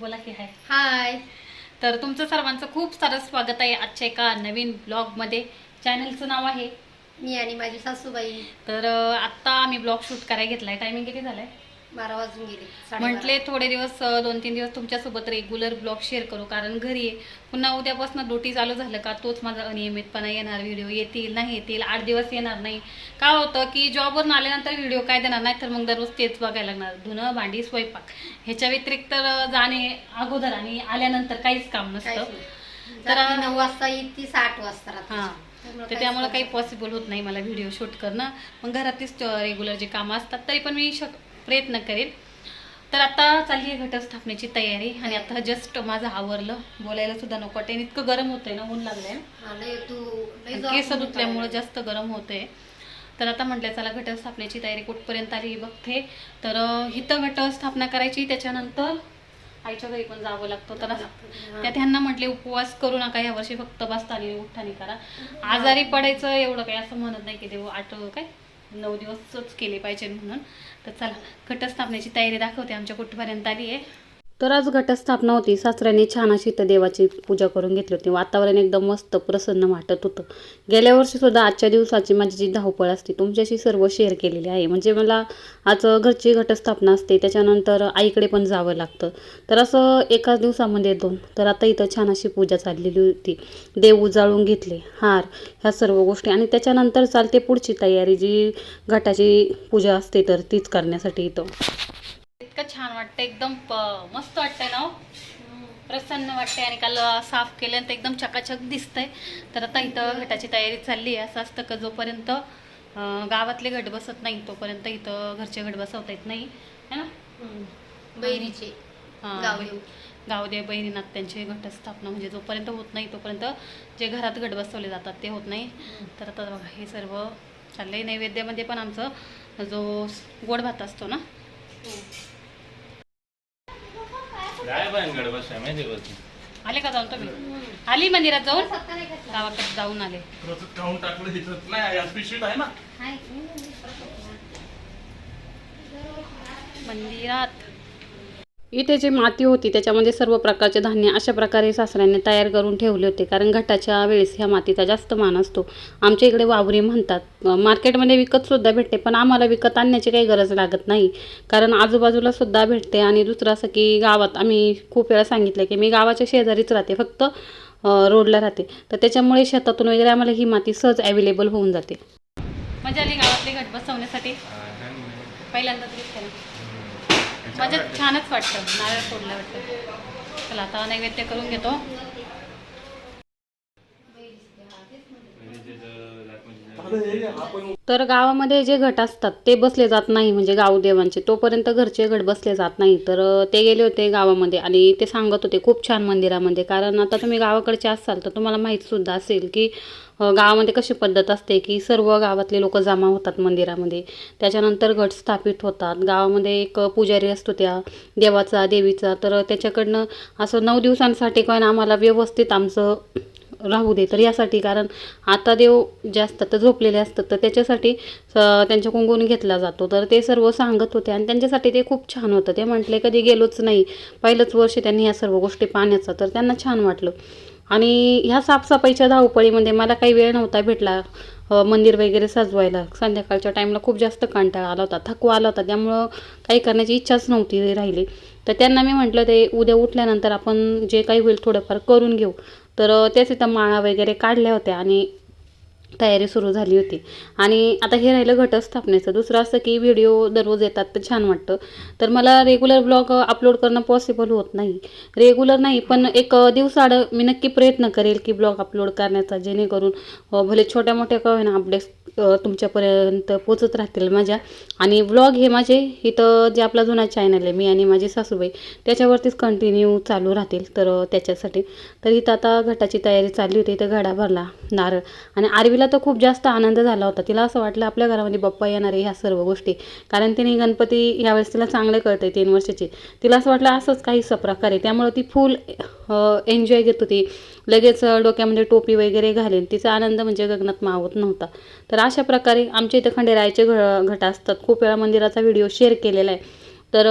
बोला की हाय हाय तर तुमचं सर्वांचं खूप सारं स्वागत आहे आजच्या एका नवीन ब्लॉगमध्ये चॅनलचं नाव आहे? मी आणि माझी सासूबाई. तर आत्ता आम्ही ब्लॉग शूट करायला घेतलाय. टायमिंग किती झालंय? बारा वाजून गेले. म्हटले थोडे दिवस दोन तीन दिवस तुमच्यासोबत रेग्युलर ब्लॉग शेअर करू कारण घरी पुन्हा उद्यापासून ड्युटी चालू झालं का तोच माझा अनियमितपणा येणार व्हिडिओ येतील नाही येतील आठ दिवस येणार नाही का होतं की जॉबवरून आल्यानंतर व्हिडिओ काय देणार नाही तर मग दररोज तेच बघायला लागणार धुणं भांडी स्वयंपाक ह्याच्या व्यतिरिक्त जाणे अगोदर आणि आल्यानंतर काहीच काम नसतं. तर- नऊ वाजता येते साठ वाजता. हां त्यामुळं तर त्यामुळे काही पॉसिबल होत नाही मला व्हिडिओ शूट करणं मग घरातलीच रेग्युलर जे कामं असतात तरी पण मी शक प्रयत्न करेन. तर आता चालली आहे घटस्थापनेची तयारी आणि आता जस्ट माझं आवरलं. बोलायला सुद्धा नको वाटेल इतकं गरम होतंय ना ऊन लागलंय केस धुतल्यामुळे. जास्त गरम होतंय. तर आता म्हटलं चला घटस्थापनेची तयारी कुठपर्यंत आली बघते. तर इथं घटस्थापना करायची त्याच्यानंतर आईच्या घरी पण जावं लागतं. तर. त्या त्यांना म्हटले उपवास करू नका या वर्षी फक्त बसतानी उठतानी करा आजारी पडायचं एवढं काही असं म्हणत नाही की देव आठ काय? नऊ दिवसच केले पाहिजे म्हणून. तर चला घटस्थापनेची तयारी दाखवते. आमच्या कुठपर्यंत आली आहे? तर आज घटस्थापना होती. सासऱ्याने छान अशी इथं देवाची पूजा करून घेतली होती. वातावरण एकदम मस्त प्रसन्न वाटत होतं. गेल्या वर्षीसुद्धा आजच्या दिवसाची माझी जी धावपळ असते तुमच्याशी सर्व शेअर केलेली आहे. म्हणजे मला आज घरची घटस्थापना असते त्याच्यानंतर आईकडे पण जावं लागतं. तर असं एकाच दिवसामध्ये दोन. तर आता इथं छान अशी पूजा चाललेली होती. देव उजाळून घेतले हार ह्या सर्व गोष्टी. आणि त्याच्यानंतर चालते पुढची तयारी जी घटाची पूजा असते तर तीच करण्यासाठी इथं. छान वाटतं एकदम प- मस्त वाटतंय ना हो? प्रसन्न वाटते आणि काल साफ केल्यानंतर एकदम चकाचक दिसतंय. तर आता इथं घटाची तयारी चालली आहे. असं असतं का जोपर्यंत गावातले घट बसत नाही तोपर्यंत इथं घरचे घट बसवता येत नाही. है ना. बैरीचे. गावदेव. बहिणीनाथ त्यांची घटस्थापना. म्हणजे जोपर्यंत होत नाही तोपर्यंत जे घरात घट बसवले जातात ते होत नाही. तर आता बघा हे सर्व चाललंय. नैवेद्यामध्ये पण आमचं जो गोड भात असतो ना काय भानगड बस आहे माहिती बस आले का जाऊन तुम्ही आली मंदिरात जाऊन? गावाकडे जाऊन आले काउंट टाकलं नाही आज पिशवीत आहे ना हाय. मंदिरात इथे जी माती होती त्याच्यामध्ये सर्व प्रकारचे धान्य अशा प्रकारे सासऱ्यांनी तयार करून ठेवले होते. कारण घटाच्या वेळेस ह्या मातीचा जास्त मान असतो. आमच्या इकडे वावरी म्हणतात. मार्केटमध्ये विकतसुद्धा भेटते पण आम्हाला विकत आणण्याची काही गरज लागत नाही. कारण आजूबाजूला सुद्धा भेटते आणि दुसरं असं की गावात आम्ही खूप वेळा सांगितलं की मी गावाच्या शेजारीच राहते फक्त रोडला राहते. तर त्याच्यामुळे शेतातून वगैरे आम्हाला ही माती सहज अवेलेबल होऊन जाते. मजा आली गावातली घट बसवण्यासाठी पहिल्यांदा म्हणजे छानच वाटतं. नारळ फोडलं वाटतं. चला आता नैवेद्य करून घेतो. तर गावामध्ये जे घट असतात ते बसले जात नाही म्हणजे गावदेवांचे. तोपर्यंत घरचे घट बसले जात नाही. तर ते गेले होते गावामध्ये आणि ते सांगत होते खूप छान मंदिरामध्ये. कारण आता तुम्ही गावाकडचे असाल तर तुम्हाला माहीतसुद्धा असेल की गावामध्ये कशी पद्धत असते की सर्व गावातले लोक जमा होतात मंदिरामध्ये. त्याच्यानंतर घट स्थापित होतात. गावामध्ये एक पुजारी असतो त्या देवाचा देवीचा. तर त्याच्याकडनं असं नऊ दिवसांसाठी काय ना आम्हाला व्यवस्थित आमचं राहू दे. तर यासाठी कारण आता देव जे असतात तर झोपलेले असतात तर त्याच्यासाठी त्यांच्या कुंकून घेतला जातो. तर ते सर्व सांगत होते आणि त्यांच्यासाठी ते खूप छान होतं. ते म्हटले कधी गेलोच नाही. पहिलंच वर्ष त्यांनी ह्या सर्व गोष्टी पाण्याचा. तर त्यांना छान वाटलं. आणि ह्या साफसफाईच्या धावपळीमध्ये मला काही वेळ नव्हता भेटला मंदिर वगैरे सजवायला. संध्याकाळच्या टाईमला खूप जास्त कंटाळा आला होता थकवा आला होता. त्यामुळं काही करण्याची इच्छाच नव्हती राहिली. तर त्यांना मी म्हटलं ते उद्या उठल्यानंतर आपण जे काही होईल थोडंफार करून घेऊ. तर त्याच इथं माळा वगैरे काढल्या होत्या आणि तयारी सुरू झाली होती. आणि आता हे राहिलं घटस्थापनेचं. दुसरं असं की व्हिडिओ दररोज येतात तर छान वाटतं. तर मला रेग्युलर ब्लॉग अपलोड करणं पॉसिबल होत नाही. रेग्युलर नाही पण एक दिवसाड मी नक्की प्रयत्न करेल की ब्लॉग अपलोड करण्याचा जेणेकरून भले छोट्या मोठ्या का होईना अपडेट्स तुमच्यापर्यंत पोचत राहतील माझ्या. आणि ब्लॉग हे माझे इथं जे आपला जुना चॅनल आहे मी आणि माझी सासूबाई त्याच्यावरतीच कंटिन्यू चालू राहतील तर त्याच्यासाठी. तर इथं आता घटाची तयारी चालली होती इथं घडा भरला. नारळ. आणि आरवीला तर खूप जास्त आनंद झाला होता. तिला असं वाटलं आपल्या घरामध्ये बाप्पा येणार आहे ह्या सर्व गोष्टी. कारण तिने गणपती ह्यावेळेस तिला चांगलं कळते तीन वर्षाची. तिला असं वाटलं असंच काही प्रकार आहे. त्यामुळं ती फुल एन्जॉय घेत होती. लगेच डोक्यामध्ये टोपी वगैरे घालेन. तिचा आनंद म्हणजे गगनात मावत नव्हता. तर अशा प्रकारे आमच्या इथं खंडेरायाचे घ घट असतात. खूप वेळा मंदिराचा व्हिडिओ शेअर केलेला आहे. तर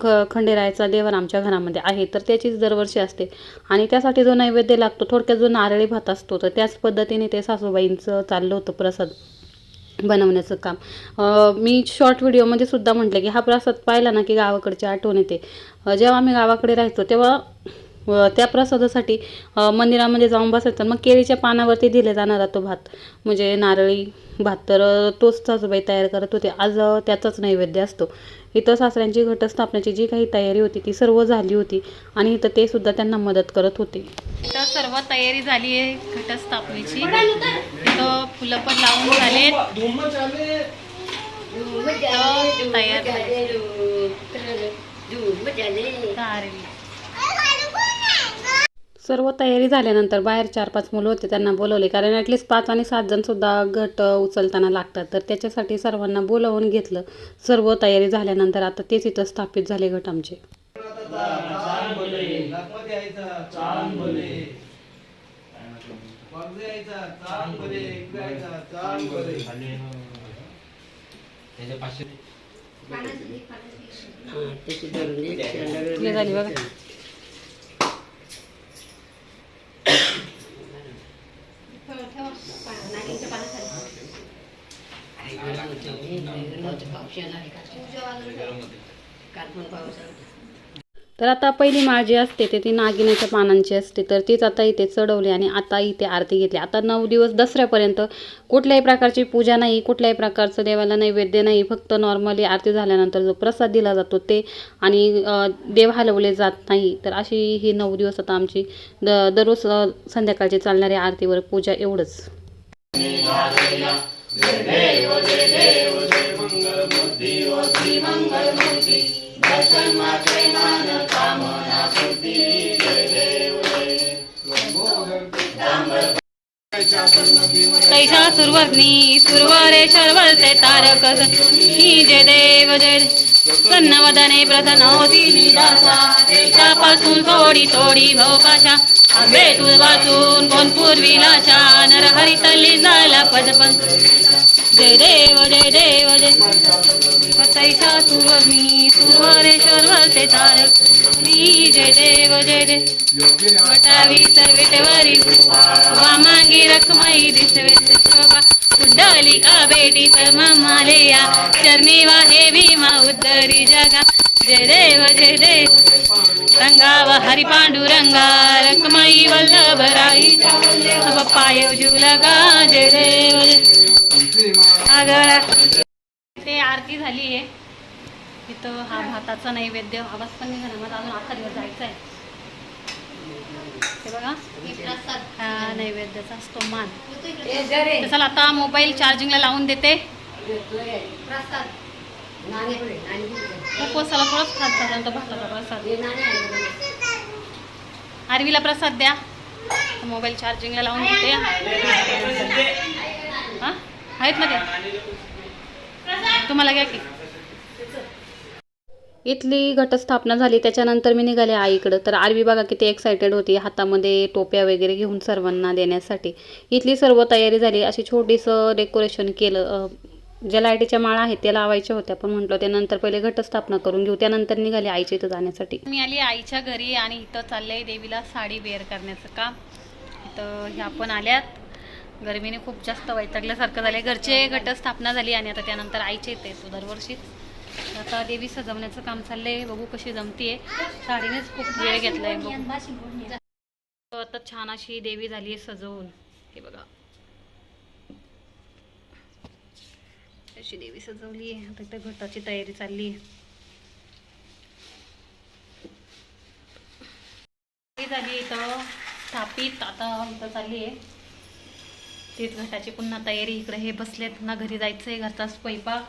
ख खंडेरायाचा देवर आमच्या घरामध्ये आहे. तर त्याचीच दरवर्षी असते. आणि त्यासाठी जो नैवेद्य लागतो थोडक्यात जो नारळी भात असतो तर त्याच पद्धतीने ते सासूबाईंचं चाललं होतं प्रसाद बनवण्याचं काम. मी शॉर्ट व्हिडिओमध्ये सुद्धा म्हटलं की हा प्रसाद पाहिला ना की गावाकडची आठवण येते. जेव्हा आम्ही गावाकडे राहायचो तेव्हा अ, त्या प्रसादासाठी मंदिरामध्ये जाऊन बसायचं. मग केळीच्या पानावरती दिले जाणारा तो भात. म्हणजे नारळी भात तर तोच सासूबाई तयार करत होते. आज त्याचाच नैवेद्य असतो. इथं सासऱ्यांची घटस्थापनेची जी काही तयारी होती ती सर्व झाली होती. आणि इथं ते सुद्धा त्यांना मदत करत होते. इथं सर्व तयारी झाली आहे घटस्थापनेची. इथं फुलं पण लावून झालेत तयार चालेल. सर्व तयारी झाल्यानंतर बाहेर चार पाच मुलं होते त्यांना बोलवले. कारण ॲटलिस्ट पाच आणि सात जण सुद्धा घट उचलताना लागतात. तर त्याच्यासाठी सर्वांना बोलवून घेतलं. सर्व तयारी झाल्यानंतर आता तेच इथं स्थापित झाले घट आमचे. नागमध्ये यायचा चांद भले वागजे यायचा चांद भले इकडे यायचा चांद भले हे झाली बघा नागिनच्या पानाखाली. तर आता पहिली माळ जी असते ते ती नागिन्याच्या पानांची असते. तर तीच आता इथे चढवली आणि आता इथे आरती घेतली. आता नऊ दिवस दसऱ्यापर्यंत कुठल्याही प्रकारची पूजा नाही कुठल्याही प्रकारचं देवाला नैवेद्य नाही. फक्त नॉर्मली आरती झाल्यानंतर जो प्रसाद दिला जातो ते आणि देव हलवले जात नाही. तर अशी ही नऊ दिवस आता आमची द दररोज संध्याकाळची चालणारी आरतीवर पूजा एवढंच. तैशा सुरवर्णी सुरवरे शर्वलते तारक ही जय देव जय सन्नवदने प्रसन्नोती निदासा। देशापासून थोडी थोडी भोपाशा। आंबे तुझ वाचून कोण पूर्वीला नर हरी तल्ली झाला पदपं। जय देव जय देव जय तैशा सुरवर्णी सुरवरे शर्वलते तारक मी जय देव जय देव। वटावी सर्वेटवरी वामांगी रखमाई दिसवे शोभा। कुंडलिका बेटी मालेया चरणी वाहे भीमा उद्धरी जगा। जय देव जय देव। रंगाव हरी पांडुरंगा रखमाई वल्लभ राई। अब पाय जुलगा जय देव जय ते आरती झाली आहे इथं हा भाताचा नैवेद्य आवाज पण निघाला. मला अजून अख्खा दिवस जायचा आहे बघा. हा नैवेद्याचा असतो मान चला आता मोबाईल चार्जिंगला लावून देते. प्रसाद. उपवासाला थोडंच खात तो भाताचा प्रसाद. आरवीला प्रसाद द्या. मोबाईल चार्जिंगला लावून देते. आहेत ना तुम्हाला घ्या की. इथली घटस्थापना झाली त्याच्यानंतर मी निघाले आईकडं. तर आरवी बघा किती एक्सायटेड होती हातामध्ये टोप्या वगैरे घेऊन सर्वांना देण्यासाठी. इथली सर्व तयारी झाली अशी छोटीसं डेकोरेशन केलं. ज्या लाईटीच्या माळा आहेत त्या लावायच्या होत्या पण म्हटलं त्यानंतर पहिले घटस्थापना करून घेऊ. त्यानंतर निघाली आईच्या इथं जाण्यासाठी. मी आली आईच्या घरी आणि इथं चाललंय देवीला साडी वेअर करण्याचं काम. इथं ह्या पण आल्यात. गरमीने खूप जास्त वैतागल्यासारखं झालं घरचे घटस्थापना झाली आणि आता त्यानंतर आईचे येते तो दरवर्षी. आता देवी सजवण्याचं काम चाललंय. बघू कशी जमतीये. साडीनेच खूप वेळ घेतलाय आहे आता छान अशी देवी झाली आहे सजवून. हे बघा. अशी देवी सजवली आहे आता इथं घटाची तयारी चालली आहे झाली इथं स्थापित. आता इथं चालली आहे तीच घटाची पुन्हा तयारी. इकडे हे बसले पुन्हा घरी जायचं आहे घरचा स्वयंपाक.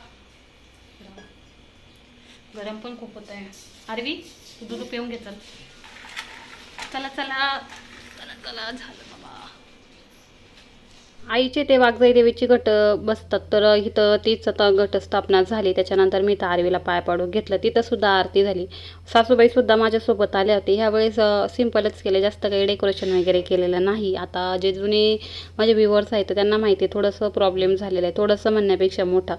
गरम पण खूप होत आहे आरवी दूध पिऊन घेतात चला चला. चला चला. झालं. आईचे ते वाघजाई देवीची घट बसतात तर इथं तीच आता घटस्थापना झाली. त्याच्यानंतर मी तर आरवीला पाय पाडून घेतलं. तिथंसुद्धा आरती झाली. सासूबाईसुद्धा माझ्यासोबत आल्या होत्या. ह्यावेळेस सिम्पलच केले. जास्त काही डेकोरेशन वगैरे केलेलं नाही. आता जे जुने माझे व्ह्युअर्स आहेत तर त्यांना माहिती आहे थोडंसं प्रॉब्लेम झालेलं आहे. थोडंसं म्हणण्यापेक्षा मोठा.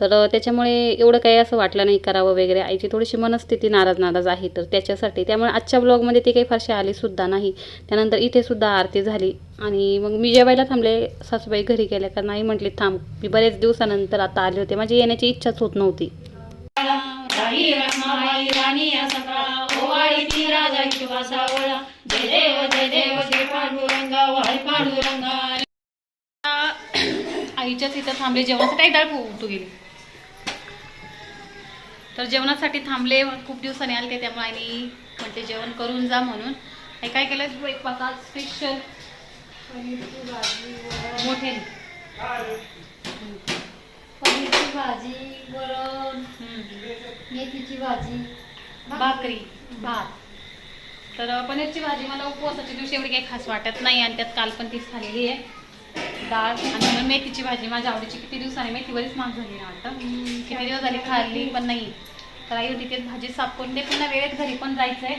तर त्याच्यामुळे एवढं काही असं वाटलं नाही करावं वगैरे. आईची थोडीशी मनस्थिती नाराज नाराज आहे. तर त्याच्यासाठी. त्यामुळे आजच्या ब्लॉगमध्ये ती काही फारशी आलीसुद्धा नाही. त्यानंतर इथेसुद्धा आरती झाली. आणि मग मी जेवायला थांबले सासूबाई घरी गेल्या का नाही म्हटली थांब मी बरेच दिवसानंतर आता आले होते माझी येण्याची इच्छाच होत नव्हती. आईच्याच इथं थांबले जेवणासाठी डाळ उठू गेली? तर जेवणासाठी थांबले खूप दिवसांनी आले ते त्यामुळे आईने म्हणते जेवण करून जा म्हणून. काय केलं? ब्रेकफास्ट पनीरची मोठे पनीरची भाजी वरण मेथीची भाजी भाकरी भात. तर पनीरची भाजी मला उपवासाच्या दिवशी एवढी काही खास वाटत नाही आणि त्यात काल पण तीच झालेली आहे. डाळ आणि मेथीची भाजी. माझ्या आवडीची किती दिवस आहे मेथीवरच माग झाली ना वाटतं. किती दिवस झाली खाल्ली पण नाही. तर आई होती तेच भाजी साफ करून दे पुन्हा वेळेत घरी पण जायचं आहे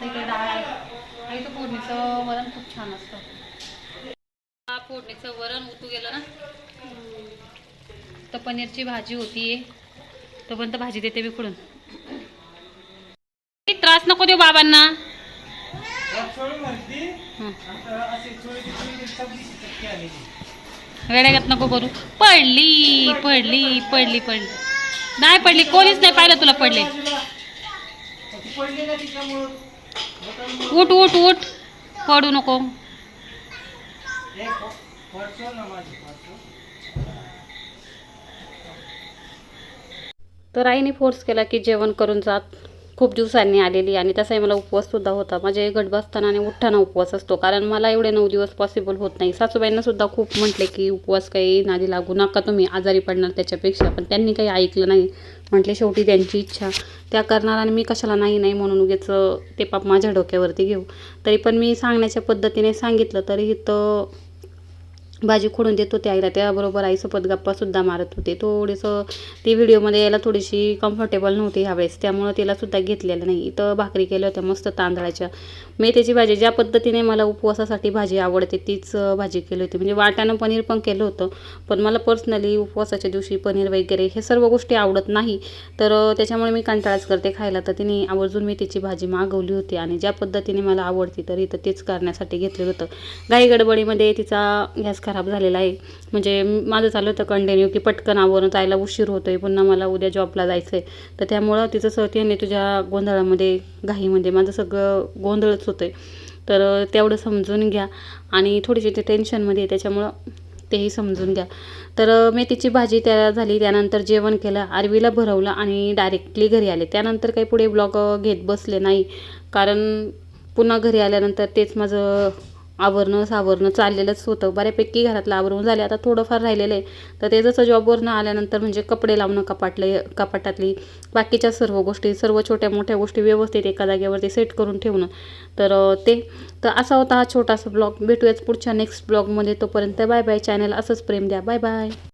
तर डाळ. आहे आई तर पूर्णीचं वरण खूप छान असतं. फोडणीचं वरण उतू गेलं ना? तर पनीरची भाजी होती. तोपर्यंत भाजी देते मी खुडून. काही त्रास नको देऊ बाबांना. वेड्यागत नको करू. पडली पडली पडली पडली. नाही पडली कोणीच नाही पाहिलं तुला पडले. उठ उठ उठ. पडू नको एक पडसो ना माझी पडसो तर आईने फोर्स केला की जेवण करून जात. खूप दिवसांनी आलेली आणि तसाही मला उपवाससुद्धा होता. माझे घट बसताना आणि उठताना उपवास असतो. कारण मला एवढे नऊ दिवस पॉसिबल होत नाही. सासूबाईंनासुद्धा खूप म्हटले की उपवास काही नादी लागू नका. तुम्ही आजारी पडणार त्याच्यापेक्षा. पण त्यांनी काही ऐकलं नाही. म्हटले शेवटी त्यांची इच्छा. त्या करणार आणि मी कशाला नाही नाही म्हणून उगेच ते पाप माझ्या डोक्यावरती घेऊ. तरी पण मी सांगण्याच्या पद्धतीने सांगितलं. तरी इथं भाजी खोडून देत होते आईला. त्याबरोबर आईसोबत गप्पासुद्धा मारत होते. थोडंसं ती व्हिडिओमध्ये यायला थोडीशी कम्फर्टेबल नव्हती ह्यावेळेस. त्यामुळं तिलासुद्धा घेतलेलं नाही. इथं भाकरी केल्या होत्या मस्त तांदळाच्या. मेथीची भाजी ज्या पद्धतीने मला उपवासासाठी भाजी आवडते तीच भाजी केली होती. म्हणजे वाटाणं पनीर पण केलं होतं. पण मला पर्सनली उपवासाच्या दिवशी पनीर वगैरे हे सर्व गोष्टी आवडत नाही. तर त्याच्यामुळे मी कंटाळाच करते खायला. तर तिने आवर्जून मेथीची भाजी मागवली होती आणि ज्या पद्धतीने मला आवडती तर इथं तेच करण्यासाठी घेतलेलं होतं. घाई गडबडीमध्ये तिचा गॅस खराब झालेला आहे. म्हणजे माझं चालू होतं कंटिन्यू की पटकन आवरून जायला उशीर होतो आहे पुन्हा मला उद्या जॉबला जायचं आहे तर त्यामुळं तिचं सतीने तुझ्या गोंधळामध्ये घाईमध्ये माझं सगळं गोंधळच होतं. आहे तर तेवढं समजून घ्या आणि थोडीशी ते टेन्शनमध्ये त्याच्यामुळं तेही समजून घ्या. तर मेथीची भाजी त्या झाली त्यानंतर जेवण केलं आरवीला भरवलं आणि डायरेक्टली घरी आले. त्यानंतर काही पुढे ब्लॉग घेत बसले नाही. कारण पुन्हा घरी आल्यानंतर तेच माझं आवरणं सावरणं चाललेलंच होतं. बऱ्यापैकी घरातलं आवरून झाले. आता थोडंफार राहिलेलं आहे. तर ते जसं जॉबवरनं आल्यानंतर म्हणजे कपडे लावणं कपाटले कपाटातली बाकीच्या सर्व गोष्टी सर्व छोट्या मोठ्या गोष्टी व्यवस्थित एका जागेवरती सेट करून ठेवणं. तर ते. तर असा होता हा छोटासा ब्लॉग. भेटूयाच पुढच्या नेक्स्ट ब्लॉगमध्ये. तोपर्यंत बाय बाय. चॅनल असंच प्रेम द्या. Bye bye.